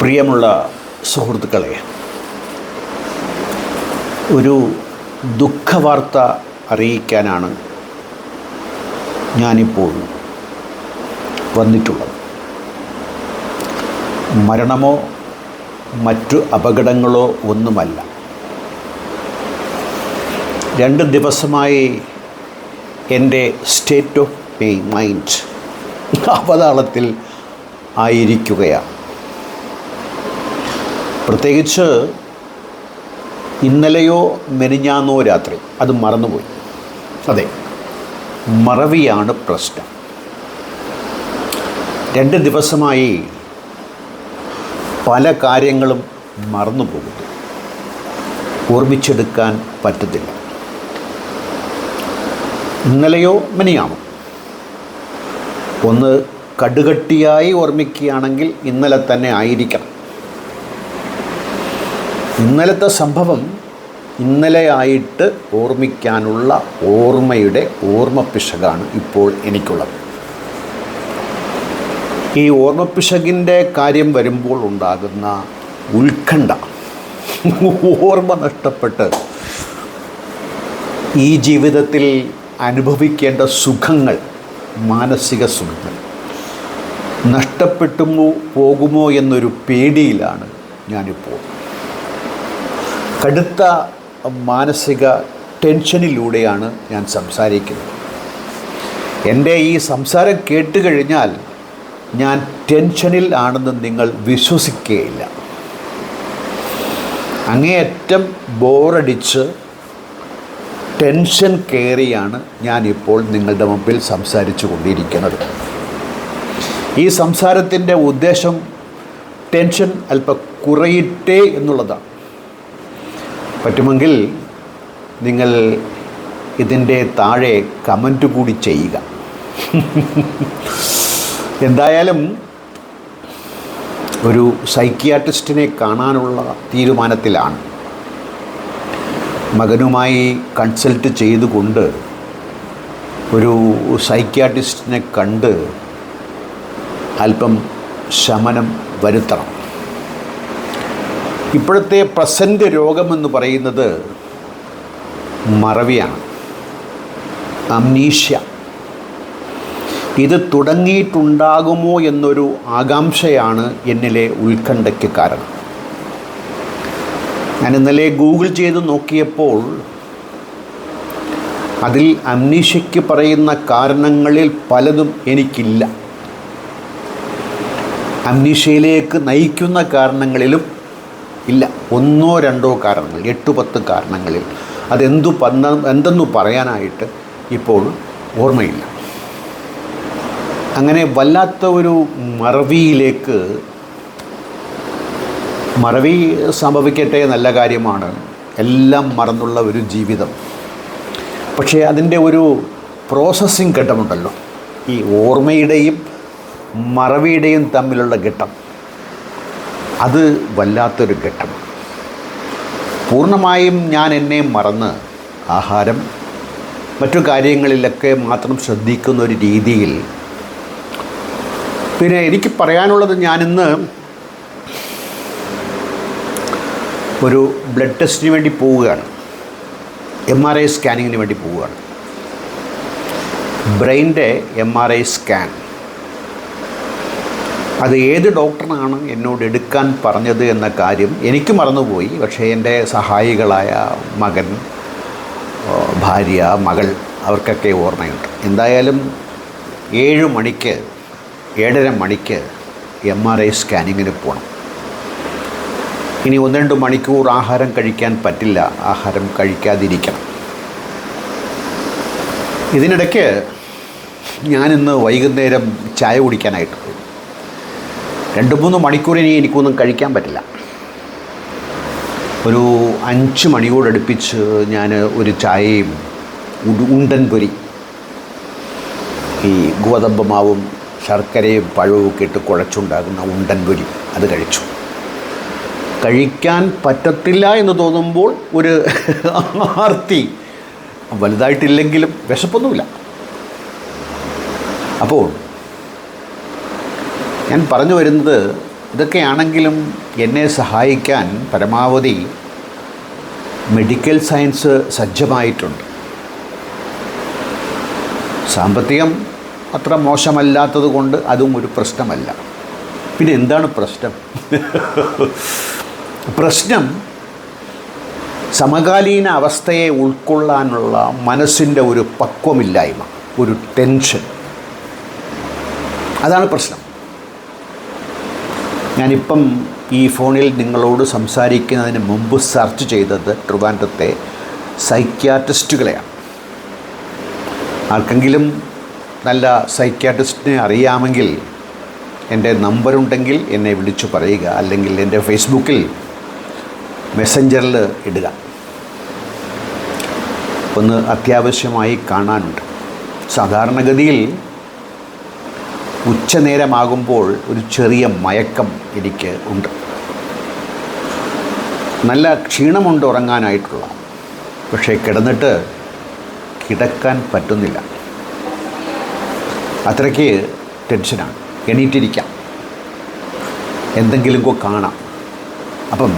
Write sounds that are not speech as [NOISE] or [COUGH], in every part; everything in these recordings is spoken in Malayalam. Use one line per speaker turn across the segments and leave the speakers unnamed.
പ്രിയമുള്ള സുഹൃത്തുക്കളെ ഒരു ദുഃഖവാർത്ത അറിയിക്കാനാണ് ഞാനിപ്പോൾ വന്നിട്ടുള്ളത്. മരണമോ മറ്റു അപകടങ്ങളോ ഒന്നുമല്ല. രണ്ട് ദിവസമായി എന്റെ സ്റ്റേറ്റ് ഓഫ് മൈൻഡ് അവതാളത്തിൽ ആയിരിക്കുകയാണ്. പ്രത്യേകിച്ച് ഇന്നലെയോ മെനിഞ്ഞാന്നോ രാത്രി അത് മറന്നുപോയി. അതെ മറവിയാണ് പ്രശ്നം. രണ്ട് ദിവസമായി പല കാര്യങ്ങളും മറന്നു പോകുന്നു ഓർമ്മിച്ചെടുക്കാൻ പറ്റത്തില്ല. ഇന്നലെയോ മെനിയാണോ ഒന്ന് കടുകട്ടിയായി ഓർമ്മിക്കുകയാണെങ്കിൽ ഇന്നലെ തന്നെ ആയിരിക്കണം. ഇന്നലത്തെ സംഭവം ഇന്നലെയായിട്ട് ഓർമ്മിക്കാനുള്ള ഓർമ്മയുടെ ഓർമ്മപ്പിശകാണ് ഇപ്പോൾ എനിക്കുള്ളത്. ഈ ഓർമ്മപ്പിശകിന്റെ കാര്യം വരുമ്പോൾ ഉണ്ടാകുന്ന ഉത്കണ്ഠ ഓർമ്മ നഷ്ടപ്പെട്ട് ഈ ജീവിതത്തിൽ അനുഭവിക്കേണ്ട സുഖങ്ങൾ മാനസിക സുഖങ്ങൾ നഷ്ടപ്പെട്ടുമോ പോകുമോ എന്നൊരു പേടിയിലാണ് ഞാനിപ്പോൾ. കടുത്ത മാനസിക ടെൻഷനിലൂടെയാണ് ഞാൻ സംസാരിക്കുന്നത്. എന്റെ ഈ സംസാരം കേട്ട് കഴിഞ്ഞാൽ ഞാൻ ടെൻഷനിൽ ആണെന്ന് നിങ്ങൾ വിശ്വസിക്കുകയില്ല അങ്ങേയറ്റം ബോറടിച്ച് ടെൻഷൻ കയറിയാണ് ഞാനിപ്പോൾ നിങ്ങളുടെ മുമ്പിൽ സംസാരിച്ചു കൊണ്ടിരിക്കുന്നത്. ഈ സംസാരത്തിന്റെ ഉദ്ദേശം ടെൻഷൻ അല്പം കുറയിട്ടേ എന്നുള്ളതാണ്. പറ്റുമെങ്കിൽ നിങ്ങൾ ഇതിന്റെ താഴെ കമന്റ് കൂടി ചെയ്യുക. എന്തായാലും ഒരു സൈക്കിയാട്രിസ്റ്റിനെ കാണാനുള്ള തീരുമാനത്തിലാണ്. മകനുമായി കൺസൾട്ട് ചെയ്തുകൊണ്ട് ഒരു സൈക്യാട്രിസ്റ്റിനെ കണ്ട് അല്പം ശമനം വരുത്തണം. ഇപ്പോഴത്തെ പ്രസന്റ് രോഗമെന്ന് പറയുന്നത് മറവിയാണ്. അംനീഷ്യ. ഇത് തുടങ്ങിയിട്ടുണ്ടാകുമോ എന്നൊരു ആകാംക്ഷയാണ് എന്നിലെ ഉത്കണ്ഠയ്ക്ക് കാരണം. ഞാൻ ഇന്നലെ ഗൂഗിൾ ചെയ്ത് നോക്കിയപ്പോൾ അതിൽ അംനീഷയ്ക്ക് പറയുന്ന കാരണങ്ങളിൽ പലതും എനിക്കില്ല. അംനീഷയിലേക്ക് നയിക്കുന്ന കാരണങ്ങളിലും ഇല്ല. ഒന്നോ രണ്ടോ കാരണങ്ങൾ എട്ട് പത്ത് കാരണങ്ങളിൽ അതെന്തു പന്ന എന്തെന്നു പറയാനായിട്ട് ഇപ്പോൾ ഓർമ്മയില്ല. അങ്ങനെ വല്ലാത്ത ഒരു മറവിയിലേക്ക് മറവി സംഭവിക്കട്ടെ നല്ല കാര്യമാണ്. എല്ലാം മറന്നുള്ള ഒരു ജീവിതം. പക്ഷേ അതിന്റെ ഒരു പ്രോസസ്സിങ് ഘട്ടമുണ്ടല്ലോ. ഈ ഓർമ്മയുടെയും മറവിയുടെയും തമ്മിലുള്ള ഘട്ടം. അത് വല്ലാത്തൊരു ഘട്ടം. പൂർണമായും ഞാൻ എന്നെ മറന്ന് ആഹാരം മറ്റു കാര്യങ്ങളിലൊക്കെ മാത്രം ശ്രദ്ധിക്കുന്ന ഒരു രീതിയിൽ പിന്നെ എനിക്ക് പറയാനുള്ളത് ഞാനിന്ന് ഒരു ബ്ലഡ് ടെസ്റ്റിന് വേണ്ടി പോവുകയാണ്. എം ആർ ഐ സ്കാനിങ്ങിന് വേണ്ടി പോവുകയാണ്. ബ്രെയിന്റെ എം ആർ ഐ സ്കാൻ അത് ഏത് ഡോക്ടറാണ് എന്നോട് എടുക്കാൻ പറഞ്ഞത് എന്ന കാര്യം എനിക്ക് മറന്നുപോയി. പക്ഷേ എന്റെ സഹായികളായ മകൻ ഭാര്യ മകൾ അവർക്കൊക്കെ ഓർമ്മയുണ്ട്. എന്തായാലും ഏഴ് മണിക്ക് ഏഴര മണിക്ക് എം ആർ ഐ സ്കാനിങ്ങിന് പോകണം ഇനി ഒന്ന് രണ്ട് മണിക്കൂർ ആഹാരം കഴിക്കാൻ പറ്റില്ല. ആഹാരം കഴിക്കാതിരിക്കണം. ഇതിനിടയ്ക്ക് ഞാനിന്ന് വൈകുന്നേരം ചായ കുടിക്കാനായിട്ട് രണ്ട് മൂന്ന് മണിക്കൂർ ഇനി എനിക്കൊന്നും കഴിക്കാൻ പറ്റില്ല. ഒരു അഞ്ച് മണിയോടടുപ്പിച്ച് ഞാൻ ഒരു ചായയും ഉണ്ടൻ പൊരി ഈ ഗോതമ്പ് മാവും ശർക്കരയും പഴവും ഒക്കെ ഇട്ട് കുഴച്ചുണ്ടാകുന്ന ഉണ്ടൻ പൊരി അത് കഴിച്ചു. കഴിക്കാൻ പറ്റത്തില്ല എന്ന് തോന്നുമ്പോൾ ഒരു [LAUGHS] ആർത്തി വലുതായിട്ടില്ലെങ്കിലും വിശപ്പൊന്നുമില്ല. അപ്പോൾ ഞാൻ പറഞ്ഞു വരുന്നത് ഇതൊക്കെയാണെങ്കിലും എന്നെ സഹായിക്കാൻ പരമാവധി മെഡിക്കൽ സയൻസ് സജ്ജമായിട്ടുണ്ട്. സാമ്പത്തികം അത്ര മോശമല്ലാത്തത് കൊണ്ട് അതും ഒരു പ്രശ്നമല്ല. പിന്നെ എന്താണ് പ്രശ്നം? പ്രശ്നം സമകാലീന അവസ്ഥയെ ഉൾക്കൊള്ളാനുള്ള മനസ്സിന്റെ ഒരു പക്വമില്ലായ്മ ഒരു ടെൻഷൻ. അതാണ് പ്രശ്നം. ഞാനിപ്പം ഈ ഫോണിൽ നിങ്ങളോട് സംസാരിക്കുന്നതിന് മുമ്പ് സെർച്ച് ചെയ്തത് ട്രിവാൻഡ്രത്തെ സൈക്യാട്രിസ്റ്റുകളെയാണ് ആർക്കെങ്കിലും നല്ല സൈക്യാട്രിസ്റ്റിനെ അറിയാമെങ്കിൽ എന്റെ നമ്പറുണ്ടെങ്കിൽ എന്നെ വിളിച്ചു പറയുക അല്ലെങ്കിൽ എന്റെ ഫേസ്ബുക്കിൽ മെസ്സഞ്ചറിൽ ഇടുക. ഒന്ന് അത്യാവശ്യമായി കാണാനുണ്ട്. സാധാരണഗതിയിൽ ഉച്ചനേരമാകുമ്പോൾ ഒരു ചെറിയ മയക്കം എനിക്ക് ഉണ്ട്. നല്ല ക്ഷീണമുണ്ട് ഉറങ്ങാനായിട്ടുള്ള. പക്ഷേ കിടന്നിട്ട് കിടക്കാൻ പറ്റുന്നില്ല. അത്രയ്ക്ക് ടെൻഷനാണ്. എണീറ്റിരിക്കാം. എന്തെങ്കിലുമൊക്കെ കാണാം. അപ്പം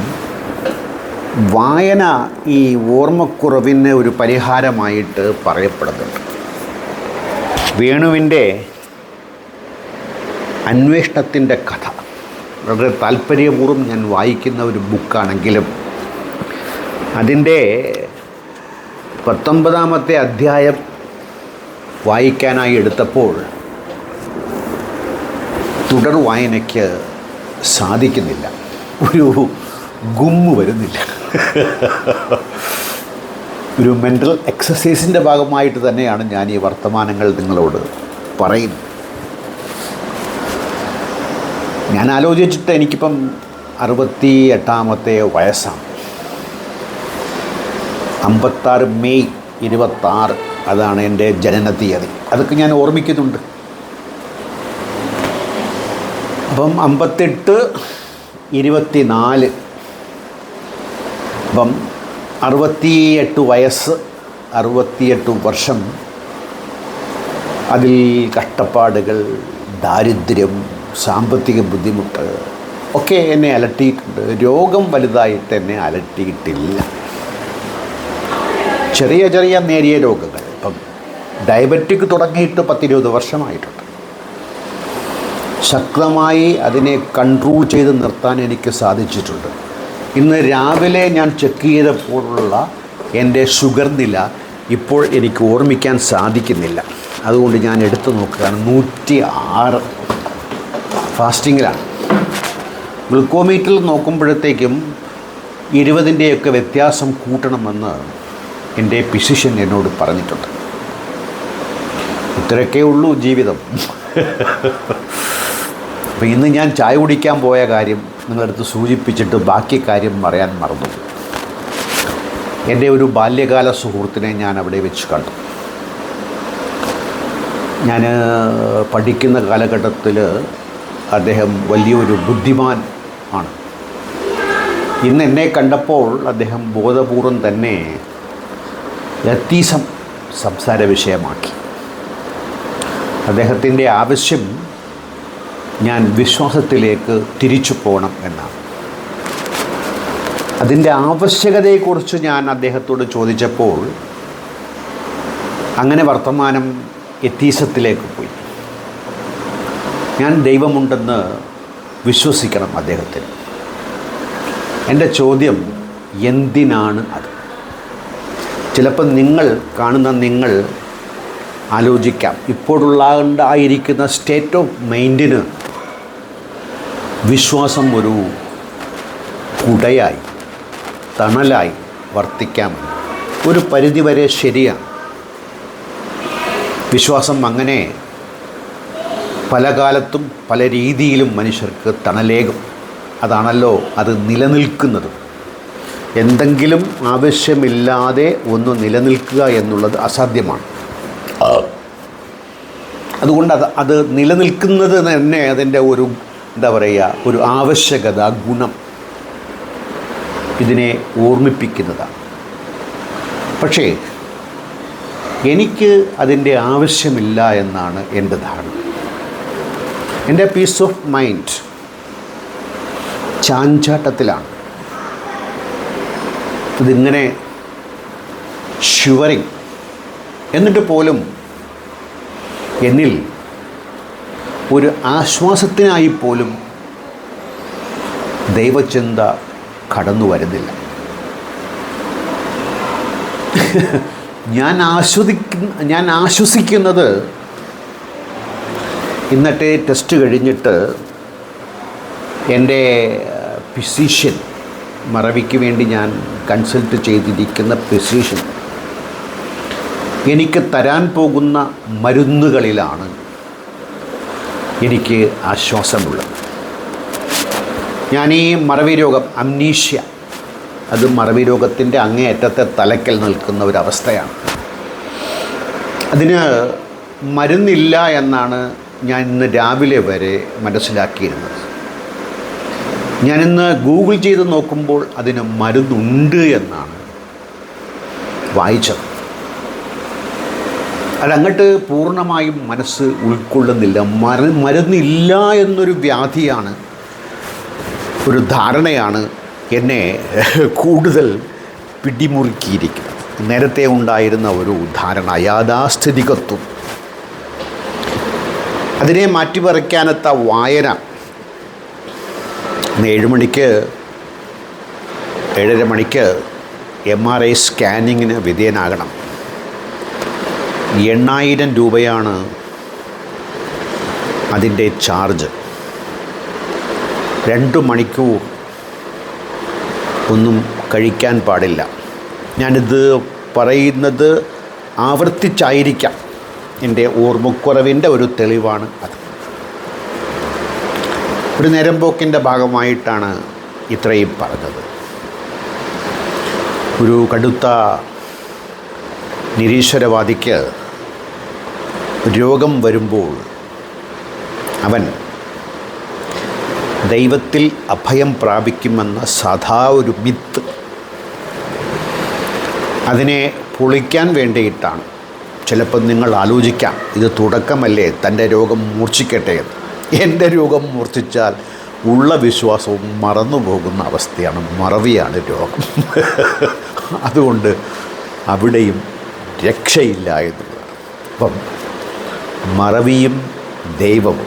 വായന ഈ ഓർമ്മക്കുറവിന് ഒരു പരിഹാരമായിട്ട് പറയപ്പെടുന്നുണ്ട്. വേണുവിന്റെ അന്വേഷണത്തിന്റെ കഥ. വളരെ താല്പര്യപൂർവം ഞാൻ വായിക്കുന്ന ഒരു ബുക്കാണെങ്കിലും അതിന്റെ പത്തൊമ്പതാമത്തെ അധ്യായം വായിക്കാനായി എടുത്തപ്പോൾ തുടർ വായനയ്ക്ക് സാധിക്കുന്നില്ല. ഒരു ഗുമ്മ് വരുന്നില്ല. ഒരു മെന്റൽ എക്സസൈസിന്റെ ഭാഗമായിട്ട് തന്നെയാണ് ഞാൻ ഈ വർത്തമാനങ്ങൾ നിങ്ങളോട് പറയുന്നത്. ഞാൻ ആലോചിച്ചിട്ട് എനിക്കിപ്പം അറുപത്തി എട്ടാമത്തെ വയസ്സാണ്. അമ്പത്താറ് മെയ് ഇരുപത്താറ് അതാണ് എന്റെ ജനന തീയതി അതൊക്കെ ഞാൻ ഓർമ്മിക്കുന്നുണ്ട്. അപ്പം അമ്പത്തെട്ട് ഇരുപത്തി നാല് അപ്പം അറുപത്തിയെട്ട് വയസ്സ് അറുപത്തിയെട്ട് വർഷം. അതിൽ കഷ്ടപ്പാടുകൾ ദാരിദ്ര്യം സാമ്പത്തിക ബുദ്ധിമുട്ട്. ഒക്കെ എന്നെ അലട്ടിയിട്ടുണ്ട്. രോഗം വലുതായിട്ട് എന്നെ അലട്ടിയിട്ടില്ല. ചെറിയ ചെറിയ നേരിയ രോഗങ്ങൾ. ഇപ്പം ഡയബറ്റിക് തുടങ്ങിയിട്ട് പത്തിരുപത് വർഷമായിട്ടുണ്ട്. ശക്തമായി അതിനെ കൺട്രോൾ ചെയ്ത് നിർത്താൻ എനിക്ക് സാധിച്ചിട്ടുണ്ട്. ഇന്ന് രാവിലെ ഞാൻ ചെക്ക് ചെയ്തപ്പോഴുള്ള എന്റെ ഷുഗർ നില ഇപ്പോൾ എനിക്ക് ഓർമ്മിക്കാൻ സാധിക്കുന്നില്ല. അതുകൊണ്ട് ഞാൻ എടുത്തു നോക്കുകയാണ്. നൂറ്റി ആറ് ഫാസ്റ്റിങ്ങിലാണ് ഗ്ലുക്കോമീറ്ററിൽ നോക്കുമ്പോഴത്തേക്കും ഇരുപതിന്റെയൊക്കെ വ്യത്യാസം കൂട്ടണമെന്ന് എന്റെ ഫിസിഷ്യൻ എന്നോട് പറഞ്ഞിട്ടുണ്ട്. ഇത്രയൊക്കെ ഉള്ളൂ ജീവിതം. അപ്പോൾ ഇന്ന് ഞാൻ ചായ കുടിക്കാൻ പോയ കാര്യം നിങ്ങളടുത്ത് സൂചിപ്പിച്ചിട്ട് ബാക്കി കാര്യം പറയാൻ മറന്നു എന്റെ ഒരു ബാല്യകാല സുഹൃത്തിനെ ഞാൻ അവിടെ വെച്ച് കണ്ടു. ഞാൻ പഠിക്കുന്ന കാലഘട്ടത്തിൽ അദ്ദേഹം വലിയൊരു ബുദ്ധിമാൻ ആണ്. ഇന്ന് എന്നെ കണ്ടപ്പോൾ അദ്ദേഹം ബോധപൂർവം തന്നെ ലത്തീസം സംസാര വിഷയമാക്കി. അദ്ദേഹത്തിന്റെ ആവശ്യം ഞാൻ വിശ്വാസത്തിലേക്ക് തിരിച്ചു പോകണം എന്നാണ്. അതിന്റെ ആവശ്യകതയെക്കുറിച്ച് ഞാൻ അദ്ദേഹത്തോട് ചോദിച്ചപ്പോൾ അങ്ങനെ വർത്തമാനം എത്തീസത്തിലേക്ക് പോയി. ഞാൻ ദൈവമുണ്ടെന്ന് വിശ്വസിക്കണം അദ്ദേഹത്തിന്. എന്റെ ചോദ്യം എന്തിനാണ് അത്? ചിലപ്പോൾ നിങ്ങൾ കാണുന്ന നിങ്ങൾ ആലോചിക്കാം. ഇപ്പോഴുണ്ടായിരിക്കുന്ന സ്റ്റേറ്റ് ഓഫ് മൈൻഡിന് വിശ്വാസം ഒരു കുടയായി തണലായി വർത്തിക്കാമെന്ന് ഒരു പരിധിവരെ ശരിയാണ്. വിശ്വാസം അങ്ങനെ പല കാലത്തും പല രീതിയിലും മനുഷ്യർക്ക് തണലേകും. അതാണല്ലോ അത് നിലനിൽക്കുന്നത്. എന്തെങ്കിലും ആവശ്യമില്ലാതെ ഒന്ന് നിലനിൽക്കുക എന്നുള്ളത് അസാധ്യമാണ്. അതുകൊണ്ട് അത് അത് നിലനിൽക്കുന്നത് തന്നെ അതിന്റെ ഒരു എന്താ പറയുക ഒരു ആവശ്യകത ഗുണം. ഇതിനെ ഓർമ്മിപ്പിക്കുന്നതാണ്. പക്ഷേ എനിക്ക് അതിന്റെ ആവശ്യമില്ല എന്നാണ് എന്റെ ധാരണ. എന്റെ പീസ് ഓഫ് മൈൻഡ് ചാഞ്ചാട്ടത്തിലാണ്. ഇതിങ്ങനെ ഷുവറിങ് എന്നിട്ട് പോലും എന്നിൽ ഒരു ആശ്വാസത്തിനായി പോലും ദൈവചിന്ത കടന്നു വരുന്നില്ല. [LAUGHS] ഞാൻ ആസ്വദിക്കുന്ന ഞാൻ ആശ്വസിക്കുന്നത് ഇന്നത്തെ ടെസ്റ്റ് കഴിഞ്ഞിട്ട് എന്റെ ഫിസീഷ്യൻ മറവിക്ക് വേണ്ടി ഞാൻ കൺസൾട്ട് ചെയ്തിരിക്കുന്ന ഫിസീഷ്യൻ എനിക്ക് തരാൻ പോകുന്ന മരുന്നുകളിലാണ് എനിക്ക് ആശ്വാസമുള്ളത്. ഞാൻ ഈ മറവി രോഗം അംനീഷ്യ അത് മറവി രോഗത്തിന്റെ അങ്ങേയറ്റത്തെ തലക്കൽ നിൽക്കുന്ന ഒരവസ്ഥയാണ്. അതിന് മരുന്നില്ല എന്നാണ് ഞാൻ ഇന്ന് രാവിലെ വരെ മനസ്സിലാക്കിയിരുന്നത്. ഞാനിന്ന് ഗൂഗിൾ ചെയ്ത് നോക്കുമ്പോൾ അതിന് മരുന്നുണ്ട് എന്നാണ് വായിച്ചത്. അതങ്ങോട്ട് പൂർണമായും മനസ്സ് ഉൾക്കൊള്ളുന്നില്ല. മര മരുന്നില്ല എന്നൊരു വ്യാധിയാണ് ഒരു ധാരണയാണ് എന്നെ കൂടുതൽ പിടിമുറുക്കിയിരിക്കുന്നത്. നേരത്തെ ഉണ്ടായിരുന്ന ഒരു ധാരണ യാഥാസ്ഥിതികത്വം. അതിനെ മാറ്റിമറിക്കാനത്ത വായന. ഇന്ന് മണിക്ക് ഏഴര മണിക്ക് എം ആർ ഐ സ്കാനിങ്ങിന് വിധേയനാകണം. എണ്ണായിരം രൂപയാണ് അതിന്റെ ചാർജ്. രണ്ട് മണിക്കൂർ ഒന്നും കഴിക്കാൻ പാടില്ല. ഞാനിത് പറയുന്നത് ആവർത്തിച്ചായിരിക്കാം. എന്റെ ഓർമ്മക്കുറവിന്റെ ഒരു തെളിവാണ് അത്. ഒരു നേരം പോക്കിന്റെ ഭാഗമായിട്ടാണ് ഇത്രയും പറഞ്ഞത്. ഒരു കടുത്ത നിരീശ്വരവാദിക്ക് രോഗം വരുമ്പോൾ അവൻ ദൈവത്തിൽ അഭയം പ്രാപിക്കുമെന്ന സദാ ഒരു മിത്ത് അതിനെ പൊളിക്കാൻ വേണ്ടിയിട്ടാണ്. ചിലപ്പോൾ നിങ്ങൾ ആലോചിക്കാം ഇത് തുടക്കമല്ലേ തന്റെ രോഗം മൂർച്ഛിക്കട്ടെ എന്റെ രോഗം മൂർച്ഛിച്ചാൽ ഉള്ള വിശ്വാസവും മറന്നു പോകുന്ന അവസ്ഥയാണ് മറവിയാണ് രോഗം. [LAUGHS] അതുകൊണ്ട് അവിടെയും രക്ഷയില്ല എന്നുള്ളതാണ്. അപ്പം മറവിയും ദൈവവും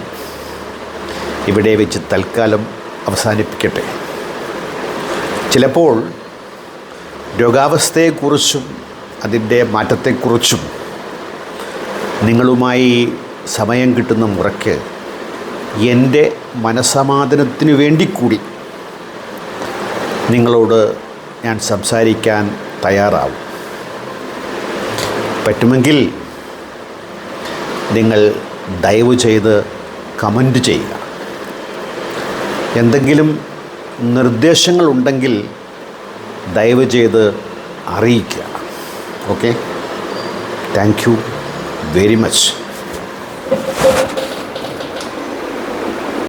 ഇവിടെ വെച്ച് തൽക്കാലം അവസാനിപ്പിക്കട്ടെ. ചിലപ്പോൾ രോഗാവസ്ഥയെക്കുറിച്ചും അതിന്റെ മാറ്റത്തെക്കുറിച്ചും നിങ്ങളുമായി സമയം കിട്ടുന്ന മുറയ്ക്ക് എന്റെ മനസമാധാനത്തിനു വേണ്ടി കൂടി നിങ്ങളോട് ഞാൻ സംസാരിക്കാൻ തയ്യാറാവും. പറ്റുമെങ്കിൽ നിങ്ങൾ ദയവ് ചെയ്ത് കമന്റ് ചെയ്യുക. എന്തെങ്കിലും നിർദ്ദേശങ്ങളുണ്ടെങ്കിൽ ദയവ് ചെയ്ത് അറിയിക്കുക. Okay? Thank you. Very much